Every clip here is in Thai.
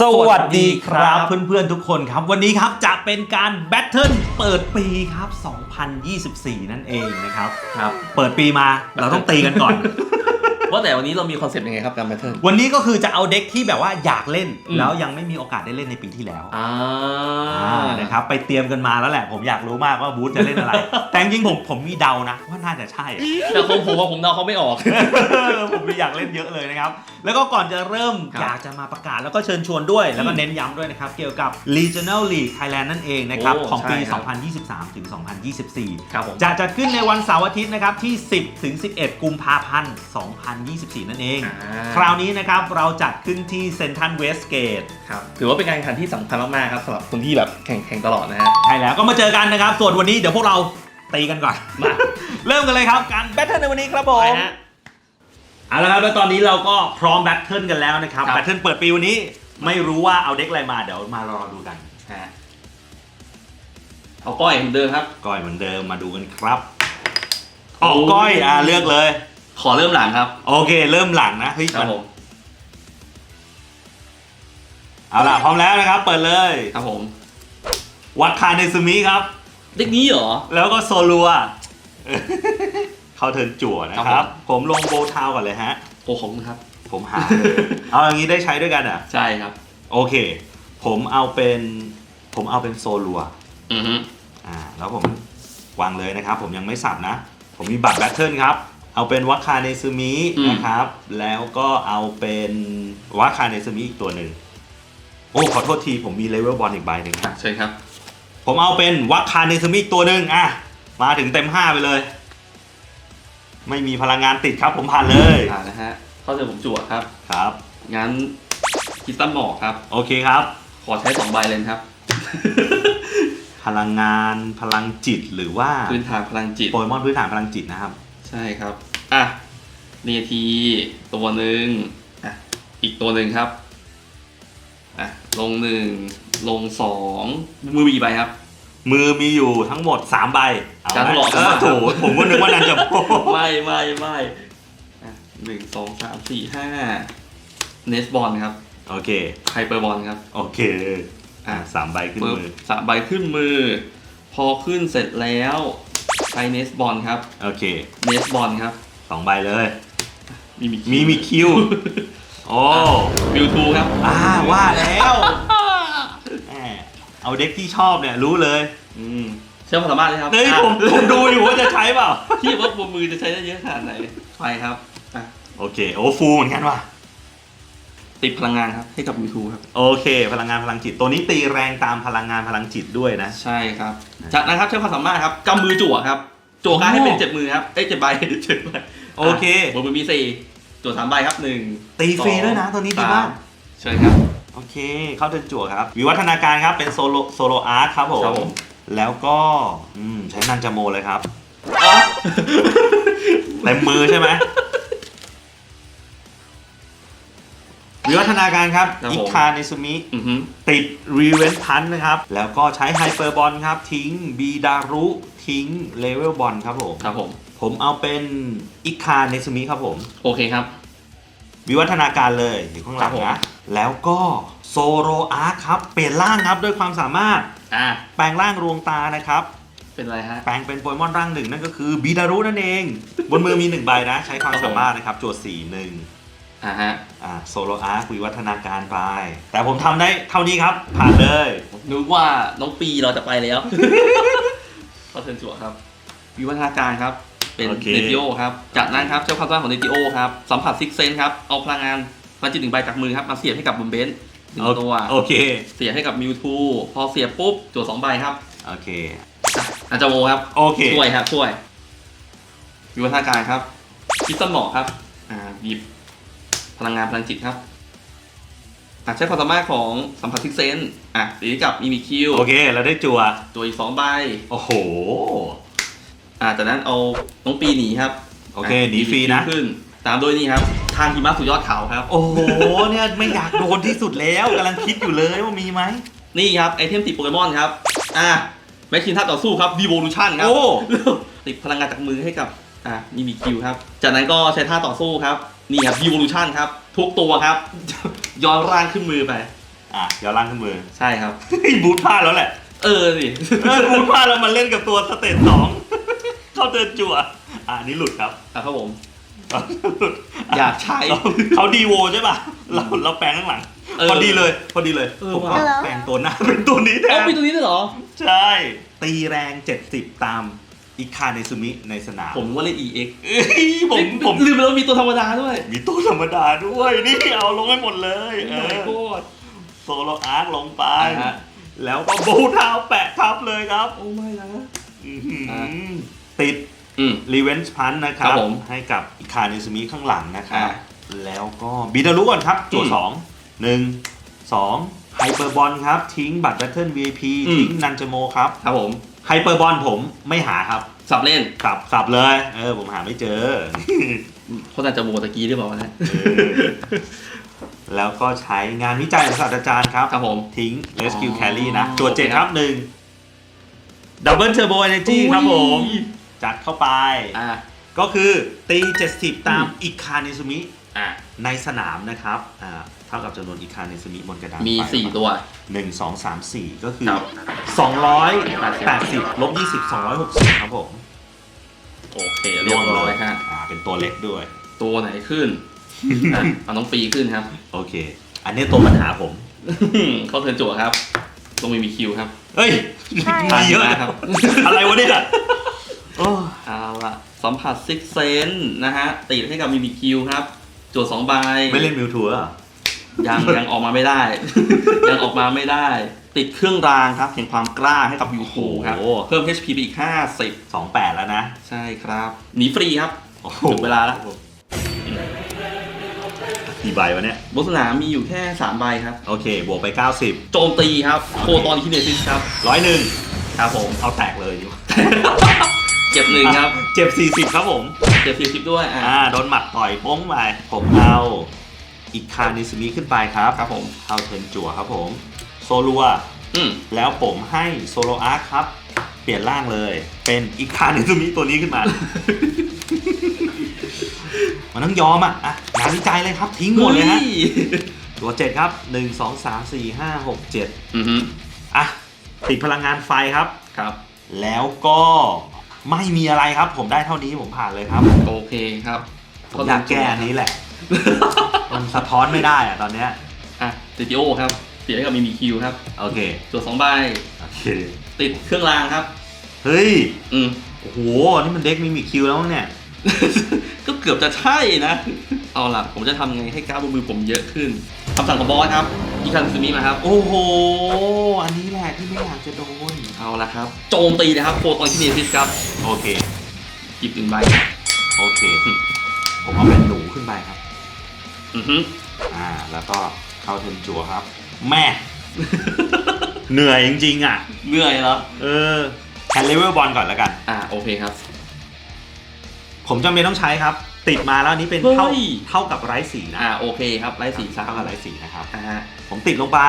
สวัสดีครับเพื่อนๆทุกคนครับ วันนี้ครับจะเป็นการแบทเทิลเปิดปีครับ 2024 นั่นเองนะครับครับ เปิดปีมาเราต้องตีกันก่อน ว่าแต่วันนี้เรามีคอนเซปต์ยังไงครับการแบทเทิลวันนี้ก็คือจะเอาเด็กที่แบบว่าอยากเล่นอืมแล้วยังไม่มีโอกาสได้เล่นในปีที่แล้วอ่าอ่านะครับไปเตรียมกันมาแล้วแหละ ผมอยากรู้มากว่าบูธจะเล่นอะไร แต่จริงๆผมผมมีเดานะ ว่าน่าจะใช่แต่ผมผมว่าผมเดาเขาไม่ออก ผมมีอยากเล่นเยอะเลยนะครับ แล้วก็ก่อนจะเริ่มครับอยากจะมาประกาศแล้วก็เชิญชวนด้วย แล้วก็เน้นย้ำด้วยนะครับ เกี่ยวกับ Regional League Thailand นั่นเองนะครับโอ้ของปีใช่ครับ2023 ถึง 2024ครับผมจะจัดขึ้นในวันเสาร์อาทิตย์นะครับที่ 10 ถึง 11 กุมภาพันธ์2024 นั่นเอง อ่า คราวนี้นะครับเราจัดขึ้นที่เซนทันเวสเกต ครับถือว่าเป็นการแข่งขันที่สำคัญมากๆครับสำหรับคนที่แบบแข่งแข่งตลอดนะฮะ ใช่แล้วก็มาเจอกันนะครับ ส่วนวันนี้เดี๋ยวพวกเราตีกันก่อน มา เริ่มกันเลยครับ การแบทเทิลในวันนี้ครับผไปมฮะ เอาละครับแล้วตอนนี้เราก็พร้อมแบทเทิลกันแล้วนะครับครับ แบทเทิลเปิดปีวันนี้ ไม่รู้ว่าเอาเด็กอะไรมาเดี๋ยวมารอดูกัน ฮะเอาก้อยเหมือนเดิมครับ ก้อยเหมือนเดิมมาดูกันครับ ออกก้อยอ่าเลือกเลย ขอเริ่มหลังครับ โอเค เริ่มหลังนะเฮ้ยครับมันผม เอาล่ะพร้อมแล้วนะครับ เปิดเลย ครับผม วัดคาเนซึมิครับ เด็กนี้เหรอ แล้วก็โซลัว เข้าเทิร์นจั่วนะคครัรับ บ ผมลงโบว์ทาวน์ก่อนเลยฮะ โอ้ผมครับ ผมหาเลย เอาอย่างนี้ได้ใช้ด้วยกันอะ ใช่ครับ โอเค ผมเอาเป็น ผมเอาเป็นโซลัว อือฮึอ่า แล้วผมวางเลยนะครับ ผมยังไม่สับนะ ผมมีบัตรแบทเทิลครับ เอาเป็นวาคาเนซึมินะครับ แล้วก็เอาเป็นวาคาเนซึมิอีกตัวหนึ่งโอ้ขอโทษทีผมมีเลเวลบอลอีกใบหนึ่งอะเชิญครับ ผมเอาเป็นวาคาเนซึมิอีกตัวหนึ่งอะ มาถึงเต็มห้าไปเลย ไม่มีพลังงานติดครับผมผ่านเลยอ่านะฮะเข้าเจอผมจั่วครับ ครับ งั้นคิดตั้มหมอกครับ โอเคครับ ขอใช้สองใบเลยนะครับ พลังงานพลังจิตหรือว่าพื้นฐานพลังจิต โปเกมอนพื้นฐานพลังจิตนะครับ ใช่ครับอะ เนทีตัวหนึ่งอะอีกตัวหนึ่งครับอะลงหนึ่งลงสองมือมีกี่ใบครับ มือมีอยู่ทั้งหมด 3 ใบเอาการไหมหลอกเออโถผมก็นึกว่านันจะโม้ไม่ไม่ไม่อะหนึ่งสองสามสี่ห้าเนสบอลครับโอเคไฮเปอร์บอลครับโอเคอะสามใบขึ้นปึ๊บมือสามใบขึ้นมือ พอขึ้นเสร็จแล้วใช้เนสบอลครับ โอเคเนสบอลครับสองใบเลย มีมีมีมีคิวโอ้วิวทูครับอ่าว่าแล้วแหมเอาเด็กที่ชอบเนี่ยรู้เลยอืมเชื่อมความสามารถเลยครับเฮ้ยอะผมผมดูอยู่ว่าจะใช้เปล่าพี่ว่าบนมือจะใช้ได้เยอะขนาดไหนไปครับอะโอเคโอ้ฟูเหมือนกันว่ะติดพลังงานครับให้กับ YouTube ครับ โอเค พลังงานพลังจิต ตัวนี้ตีแรงตามพลังงานพลังจิตด้วยนะ ใช่ครับจากนั้นครับใช้ความสามารถครับกำมือจั่วครับจั่วการดให้เป็นเจ็ดมือครับเอ้ยเจ็ดใบเจ็ดใบโอเคบนมือมีสี่ จั่วสามใบครับหนึ่งตีฟรีด้วยนะตัวนี้ดีมาก เชิญครับ โอเค เข้าเทิร์นจั่วครับ วิวัฒนาการครับเป็นโซโลโซโลอาร์ตครับผมครับผมแล้วก็อืมใช้นันจาโมเลยครับเต็มมือใช่ไหมวิวัฒนาการครับครับผม อิคาเนซุมิ อือฮึติดรีเวนพันนะครับ แล้วก็ใช้ไฮเปอร์บอลครับ ทิ้งบีดารุ ทิ้งเลเวลบอลครับผม ครับผม ผมเอาเป็นอิคาเนซุมิครับผม โอเคครับ วิวัฒนาการเลยอยู่ข้างหลังครับผมนะ แล้วก็โซโรอาร์ครับ เปลี่ยนร่างครับด้วยความสามารถ อะแปลงร่างรวงตานะครับ เป็นไรฮะ แปลงเป็นโปเกมอนร่างหนึ่งนั่นก็คือบีดารุนั่นเอง บนมือมีหนึ่งใบนะ ใช้ความครับผมสามารถนะครับจวดสี่หนึ่งอ่าฮะ อ่าโซโลอาร์วิวัฒนาการไป แต่ผมทำได้เท่านี้ครับ ผ่านเลย นึกว่าน้องปีเราจะไปแล้วเขาเชิญจั่วครับ วิวัฒนาการครับ เป็นโอเค เนติโอครับ จากนั้นครับใช้ความสามารถของเนติโอครับสัมผัสซิกเซนครับเอาพลังงานพลังจิตหนึ่งใบจากมือครับมาเสียบให้กับบุมเบนซ์หนึ่งตัว โอเค เสียบให้กับมิวทูพอเสียบปุ๊บจั่วสองใบครับโอเค อะอาจารย์โมครับ โอเค ช่วยครับช่วยวิวัฒนาการครับคิดสมองครับ อ่าหยิบพลังงานพลังจิตครับอะใช้ความสามารถของสัมผัสซิกเซนอะตีให้กับมิมิคิวโอเค เราได้จัวตัวอีกสองใบ โอ้โห อ่าจากนั้นเอาน้องปีหนีครับโอเคะหนีฟรีนะ ขึ้น ตามด้วยนี่ครับ ทางหิมะสู่ยอดเขาครับ โอ้โห เนี่ยไม่อยากโดนที่สุดแล้วกำลังคิดอยู่เลยว่ามีไหม นี่ครับ ไอเทมติดโปเกมอนครับ อ่าแมชชีนท่าต่อสู้ครับดีโวลูชันครับ โอ้ ติดพลังงานจากมือให้กับ อ่ามีมิคิวครับ จากนั้นก็ใช้ท่าต่อสู้ครับ นี่ครับดีโวลูชันครับ ทุกตัวครับ ย้อนร่างขึ้นมือไปออะย้อนล่างขึ้นมือ ใช่ครับเฮ้ยบูทพลาดแล้วแหละ เออสิเออบูทพลาดแล้วมันเล่นกับตัวสเตจสอง เข้าเดินจั่วอะอันนี่หลุดครับอะครับผม หลุดอยากใช้เขาเขาดีโวใช่ป่ะ เราเราแปลงข้างหลัง เออพอดีเลย พอดีเลยเออผมว่ะก็แปลงตัวหน้าเป็นตัวนี้แทอ๋อนมีตัวนี้ด้วยเหรอ ใช่ ตีแรง 70 ตามอิคาเนซุมิในสนามผมว่าเล่น EX เอ้ยผมผม ลืมไปแล้วมีตัวธรรมดาด้วยมีตัวธรรมดาด้วย นี่เอาลงให้หมดเลยเอโอ้ยอโคตร โซโลอาร์คลงไป อ่าฮะ แล้วก็บูเท้าแปะทับเลยครับ โอ้ไม่นะอื้อหืออ่า ติดอืม รีเวนส์พันนะครัครับบ ผมให้กับอิคาเนซุมิข้างหลังนะครับ อ่าแล้วก็บีดารุก่อนครับโจทอืย์มสองหนึ่งสองไฮเปอร์บอลครับ ทิ้งบัตรแบทเทิล VIP อืม ทิ้งนันจโมครับครับผม ไฮเปอร์บอลผมไม่หาครับสับเล่นสับสับเลย เออ ผมหาไม่เจอเขาน่าจะโมตะกี้หรือเปล่าวะเนะเออแล้วก็ใช้งานวิจัยของศาสตราจารย์ครับ ครับผม ทิ้ง Rescue อ๋อ Carry นะตัวเจ็ดโอเคคครัรับบหนึ่ง Double Turbo Energy ครับผม อุ้ย จัดเข้าไป อ่าก็คือตี 70 ตามอิคาเนซุมิอ่าในสนามนะครับอ่าเท่ากับจำนวนอิคาเนซุมิบนกระดานมีไฟสี่ตัวหนึ่งสองสามสี่ก็คือ ครับสองร้อยแปดสิบลบยี่สิบสองร้อยหกสิบครับผมโอเคเรียบร้อยฮะอ่าเป็นตัวเล็กด้วย ตัวไหนขึ้นอะเอาน้องปีขึ้นครับ โอเค อันนี้ตัวปัญหาผม เข้าเทิร์นจั่วครับลงมีมีคิวครับ เฮ้ยใช่ มีเยอะผ่านมานะคครัรับบอะไรวะเนี่ย โอ้เอาละสัมผัสซิกเซนนะฮะ ติดให้กับมีมีคิวครับจั่วสองใบไม่เล่นมิวทัวร์ยังยังออกมาไม่ได้ ยังออกมาไม่ได้ ติดเครื่องรางครับแห่งความกล้าให้กับยูคูครับ เพิ่ม HP ไปอีก 50 สองแปดแล้วนะ ใช่ครับ หนีฟรีครับโอ้โหถึงเวลาแล้วกี่ใบวะเนี่ยบนสนามมีอยู่แค่ 3 ใบครับ โอเค บวกไป 90 โจมตีครับ โคตอนคิเนซิสครับร้อยหนึ่งครับผม เอาแตกเลยดีกว่า เก็บหนึ่งครับ เจ็บ40ครับผมเก็บสี่สิบด้วย อะอ่าโดนหมัดต่อยโป้งไปผมเอาอีกคานิสมิขึ้นไปครับครับผมเข้าเทิร์นจั่วครับผมโซลัว อืมแล้วผมให้โซโลอาร์คครับ เปลี่ยนร่างเลย เป็นอีกคานิสมิตัวนี้ขึ้นมา มันต้องยอมอะอะงานวิจัยเลยครับทิ้งหมดเลยฮะตัวเจ็ดครับหนึ่งสองสามสี่ห้าหกเจ็ดอือฮึอะติดพลังงานไฟครับ ครับ แล้วก็ ไม่มีอะไรครับ ผมได้เท่านี้ผมผ่านเลยครับโอเคครับผมอยากแก้อันนี้แหละ มันสะท้อนไม่ได้อะตอนเนี้ยอะติดิโอครับ เสียให้กับมีมีคิวครับโอเคจั่วสองใบโอเคติดเครื่องรางครับ เฮ้ยอืม โอ้โหนี่มันเด็กมีมิคิวแล้วมั้งเนี่ย ก็เกือบจะใช่นะ เอาล่ะ ผมจะทำไงให้การ์ดบนมือผมเยอะขึ้นคำสั่งของบอสครับ อีคันซูมิมาครับ โอ้โห อันนี้แหละที่ไม่อยากจะโดน เอาละครับ โจมตีนะครับโฟตอนที่เนซิสครับโอเค หยิบหนึ่งใบครับโอเค ผมเอาเป็นหนูขึ้นไปครับ อือฮึ อ่า แล้วก็เข้าเทนจัวครับ แม่ เหนื่อยจริงๆอะ เหนื่อยเหรอ เออแคนเลเวลบอลก่อนแล้วกัน อ่า โอเคครับ ผมจำเป็นต้องใช้ครับ ติดมาแล้วอันนี้เป็นเท่าเฮ้ย เท่ากับไร้สีนะอ่าโอเคครับไล่สีสามเท่ากับไร้สีนะครับ อ่าฮะ ผมติดลงไป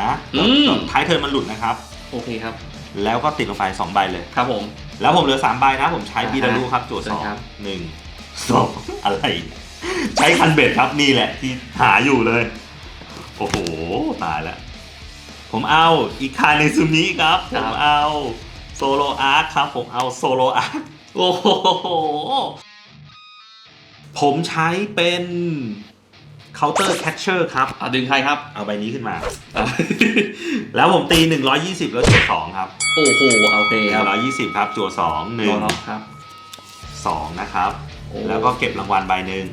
นะอืมแล้วท้ายเทิร์นมันหลุดนะครับ โอเคครับ แล้วก็ติดลงไป2ใบเลย ครับผม แล้วผมเหลือ3ใบนะ ผมใช้อ่าฮะบีดารูครับจั่วเชิสญองครับ หนึ่งสองอะไร ใช้คันเบ็ดครับนี่แหละ ที่หาอยู่เลย โอ้โห ตายแล้ว ผมเอาอีคาเนซุมิครับ ผมเอาโซโลอาร์คครับ ผมเอาโซโลอาร์ค โอ้โห ผมใช้เป็นเคาน์เตอร์แคชเชอร์ครับ อะดึงใครครับ เอาใบนี้ขึ้นมา อะ แล้วผมตี 120 แล้วจั่ว2ครับโอ้โหโอเคครับ120 ครับ จั่ว2 รอรับครับ1 2นะครับ โอ้ แล้วก็เก็บรางวัลใบหนึ่ง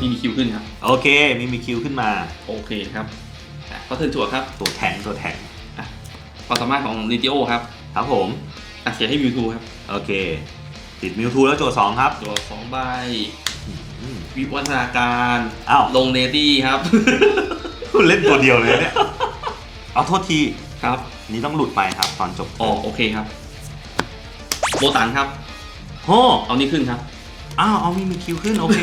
มีมีคิวขึ้นครับ โอเค มีมีคิวขึ้นมา โอเคครับอะก็เทิร์นจั่วครับตัวแทงตัวแทงความสามารถของลิติโอครับ ครับผม อะเสียให้มิวทูครับ โอเค ติดมิวทูแล้วจั่ว2ครับ ตัวสองใบอืมวิวัฒนาการอ้าว ลงเนตี้ครับ เล่นตัวเดียวเลยเนี่ย เอาโทษที ครับ นี่ต้องหลุดไปครับตอนจบอ๋อโอเคครับ โบตันครับโอ้เอานี่ขึ้นครับ อ้าวเอามีมีคิวขึ้น โอเค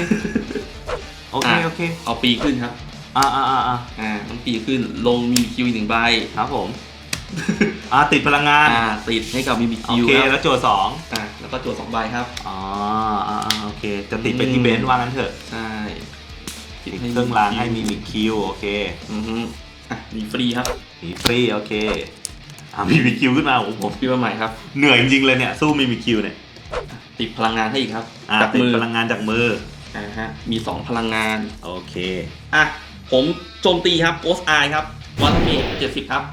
โอเคอะโอเค เอาปีขึ้นครับ อ่าอ่าอ่าอ่าอ่าต้องปีขึ้น ลงมีคิวอีกหนึ่งใบ ครับผม อ่าติดพลังงาน อ่าติดให้กับมีมีโอคิวเคครับแล้วจั่วสอง อ่า แล้วก็จั่วสองใบครับ อ๋ออ่าอ่าโอเค จะติดไปที่เบนซ์ว่างั้นเถอะใช่ติดติดให้เครื่องรางให้มีมิกคิวโอเคอือฮึอะดีฟรีครับมีฟรีโอเคอ่ามีมิกคิวขึ้นมาโอ้โหผมพี่ว่าใหม่ครับเหนื่อยจริงๆเลยเนี่ยสู้มีมิกคิวเนี่ยติดพลังงานให้อีกครับอ่าจากติดมือพลังงานจากมืออ่าฮะมี2พลังงานโอเคอะผมโจมตีครับโกสไอครับวันเมจเจ็ดสิบครับ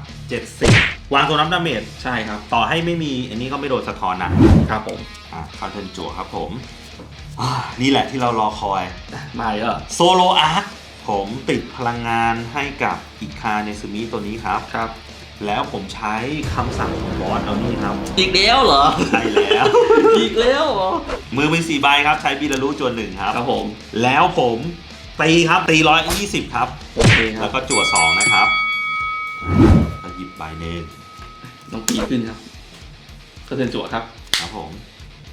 70 วางตัวน้ำดาเมจใช่ครับ ต่อให้ไม่มีอันนี้ก็ไม่โดนสะท้อนนะครับผมอ่าเข้าเทิร์นจั่วครับผมอ่านี่แหละที่เรารอคอยอะมาอีกแล้วเหรอโซโลอาร์คผมติดพลังงานให้กับอิคาเนซึมิตัวนี้ครับ ครับ แล้วผมใช้คำสั่งของบอสเอานี่ครับ อีกแล้วเหรอ ใช่แล้ว อีกแล้วเหรอ มือเป็นสี่ใบครับ ใช้บิลารุจวนหนึ่งครับ ครับผม แล้วผมตีครับตีร้อยยี่สิบครับ โอเคคแล้รับวก็จั่วสองนะครับ ก็หยิบใบหนึ่งต้องตีขึ้นครับก็เทิร์นจั่วครับ ครับผม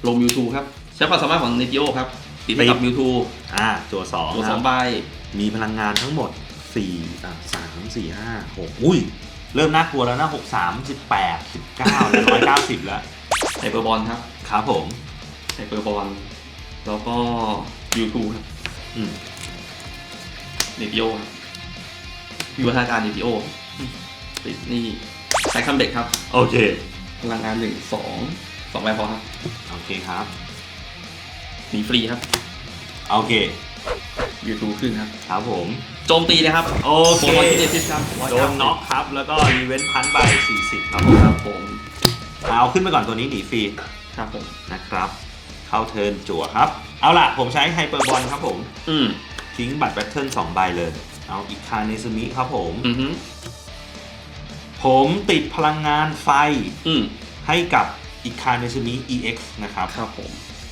ลงมิวทูครับ ใช้ความสามารถของเนติโอครับ ติดไปกับติดมิวทูอ่าจั่วสองตัวคสรัอบงใบ มีพลังงานทั้งหมดสี่อ่าสามสี่ห้าหกอุ้ย เริ่มน่ากลัวแล้วนะหกสามสิบแปดสิบเก้าร้อยเก้าสิบแล้วไฮเปอร์บอลครับ ครับผมไฮเปอร์บอลแล้วก็มิวทูครับอืมเนติโอครับวิวัฒนาการเนติโอ ติดนี่ใช้คัมเบกครับ โอเค พลังงานหนึ่งสองสองใบพอครับโอเคครับมีฟรีครับโอเค ยูทูขึ้นครับ ครับผม โจมตีนะครับโอโฟเคร์ที่เดซิสครับโดนน็อกครับ แล้วก็รีเวนพันใบ40 ครับผมครับผมเอาขึ้นไปก่อนตัวนี้หนีฟรีครับผมนะครับ เข้าเทิร์นจั่วครับ เอาล่ะ ผมใช้ไฮเปอร์บอลครับผม อืมทิ้งบัตรแบทเทิลสองใบเลย เอาอีกคาเนซึมิครับผม อือฮึ ผมติดพลังงานไฟอืมให้กับอีกคาเนซึมิ EX นะครับ ครับผม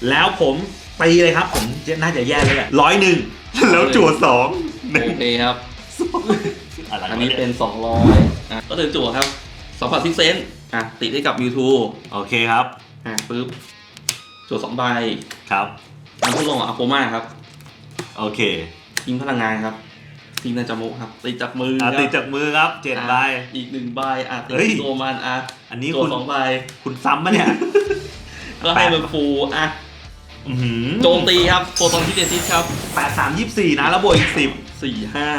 แล้วแล้วผมตีเลยครับ ผมน่าจะแย่เลยแหละร้อยหนึ่งแล้วจั่วสองหนึ่งโอเคครับ อะไรอันวะนี้เนี่ยเป็น 200อะก็เดินจั่วครับสัมผัสซิกเซนอะติดได้กับมิวทูโอเคครับอะปึ๊บจั่วสองใบครับตามทดลองอะโปมาครับ โอเคทิ้งพลังงานครับ ทิ้งนาจามุครับติดจากมืออะครับติดจากมือครับเจ็ดใบอะอีกหนึ่งใบอะติดเฮ้ย ตัวมันอะอันนี้ตัวคุณสองใบคุณซ้ำปะเนี่ย ก็ให้มันฟูอะอื้อหือโจมตีครับโปรตอนที่เดซิสครับแปดสามยี่สี่นะ แล้วบวกอีกสิบสี่ห้า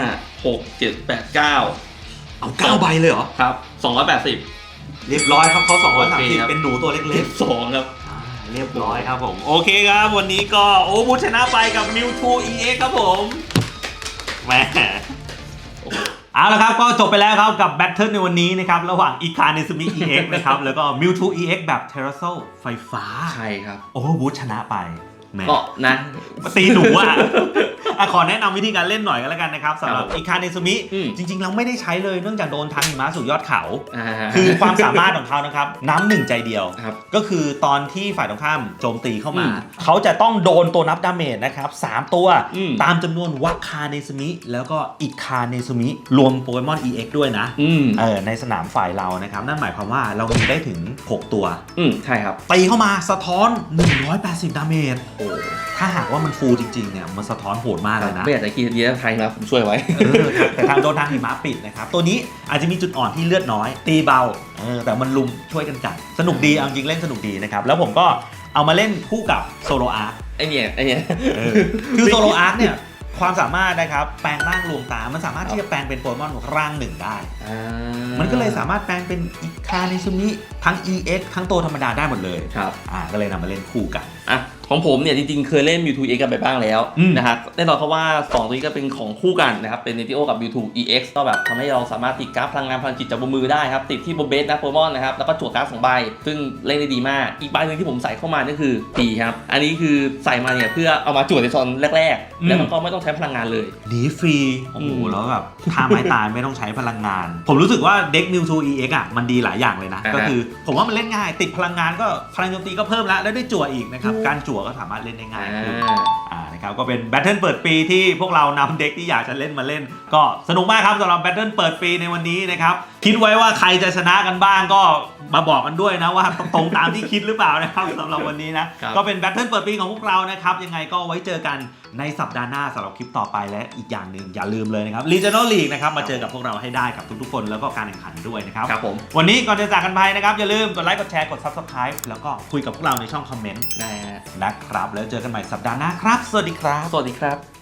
หกเจ็ดแปดเก้าเอาเก้าใบเลยเหรอ ครับสองร้อยแปดสิบ เรียบร้อยครับเขาสองร้อยสามโอเคสิบครับ เป็นหนูตัวเล็กสองครับ ๆอ่าเรียบร้อยครับผม โอเคครับ วันนี้ก็โอ้บูชนะไปกับ Mewtwo EX ครับผม แหมโอ้โหเอาละครับก็จบไปแล้วครับกับแบทเทิลในวันนี้นะครับ ระหว่างอีคาเนซึมิ EX นะครับ แล้วก็ Mewtwo EX แบบ t e r r a s o ไฟฟ้า ใช่ครับ โอ้บูชนะไปแหม ก็นะตีหนูอะอะขอแนะนำวิธีการเล่นหน่อยกันแล้วกันนะครับสำหรับครับผมอีคาเนซึมิอืมจริง ๆ เราไม่ได้ใช้เลยเนื่องจากโดนทางหิมะสู่ยอดเขาอ่าคือความสามารถของเขานะครับ น้ำหนึ่งใจเดียวครับก็คือตอนที่ฝ่ายตรงข้ามโจมตีเข้ามาอืมเขาจะต้องโดนตัวนับดาเมจนะครับสามตัวอืมตามจำนวนวัคคาเนซึมิแล้วก็อิคาเนซึมิรวมโปเกมอน EX ด้วยนะอืมเออในสนามฝ่ายเรานะครับนั่นหมายความว่าเรามีได้ถึง 6 ตัวอืมใช่ครับตีเข้ามาสะท้อน 180 ดาเมจโอ้ถ้าหากว่ามันฟูลจริงๆเนี่ยมันสะท้อนโหดมากเลยนะ ไม่อยากจะคิดเยอะไทยนะผมช่วยไว้เออแต่ทางโดนทางหิมะปิดนะครับ ตัวนี้อาจจะมีจุดอ่อนที่เลือดน้อย ตีเบาเออแต่มันลุมช่วยกันจัด สนุกดีเอาจริงเล่นสนุกดีนะครับ แล้วผมก็เอามาเล่นคู่กับโซโลอาร์ไอเนี่ยไอเนี่ยคือโซโลอาร์เนี่ยความสามารถนะครับแปลงร่างลวงตา มันสามารถที่จะแปลงเป็นโปเกมอนร่างหนึ่งได้อ่ามันก็เลยสามารถแปลงเป็นอิคาเนซุมิทั้ง EX ทั้งตัวธรรมดาได้หมดเลย ครับ อ่า ก็เลยนำมาเล่นคู่กัน อะ ของผมเนี่ยจริงๆ เคยเล่น Mewtwo EX กันไปบ้างแล้วอืม นะครับแน่นอนเพราะว่า 2 ตัวนี้ก็เป็นของคู่กันนะครับ เป็น Netio กับ Mewtwo EX ก็แบบทำให้เราสามารถติดกราฟพลังงานพลังจิตจากบนมือได้ครับ ติดที่บนเบสนะโปเกมอนนะครับ แล้วก็จั่วการ์ดสองใบ ซึ่งเล่นได้ดีมาก อีกใบหนึ่งที่ผมใส่เข้ามาก็คือปีครับ อันนี้คือใส่มาเนี่ยเพื่อเอามาจั่วในตอนแรกๆแล้วมันก็ไม่ต้องใช้พลังงานเลย หนีฟรี โอ้โห อืมแล้วแบบท่าไม้ตายไม่ต้องใช้พลังงาน ผมรู้สึกว่าเด็ก New 2 EX อะ มันดีหลายอย่างเลยนะ อ่าฮะก็คือผมว่ามันเล่นง่าย ติดพลังงานก็พลังโจมตีก็เพิ่มแล้ว แล้วได้จั่วอีกนะครับ การจั่วก็สามารถเล่นได้ง่ายขึ้นอ่า นะครับก็เป็นแบทเทิลเปิดปีที่พวกเรานำเด็กที่อยากจะเล่นมาเล่น ก็สนุกมากครับสำหรับแบทเทิลเปิดปีในวันนี้นะครับคิดไว้ว่าใครจะชนะกันบ้างก็มาบอกกันด้วยนะว่าตรงตามที่คิดหรือเปล่านะครับสำหรับวันนี้นะครับก็เป็นแบทเทิลเปิดปีของพวกเรานะครับยังไงก็ไว้เจอกันในสัปดาห์หน้าสำหรับคลิปต่อไปและอีกอย่างหนึ่งอย่าลืมเลยนะครับ Regional League นะครับมาเจอกับพวกเราให้ได้กับทุกๆคนแล้วก็การแข่งขันด้วยนะครับครับผมวันนี้ก่อนจะจากกันไปนะครับอย่าลืมกดไลค์กดแชร์กด Subscribe แล้วก็คุยกับพวกเราในช่องคอมเมนต์นะฮะนะครับแล้วเจอกันใหม่สัปดาห์หน้าครับสวัสดีครับ สวัสดีครับ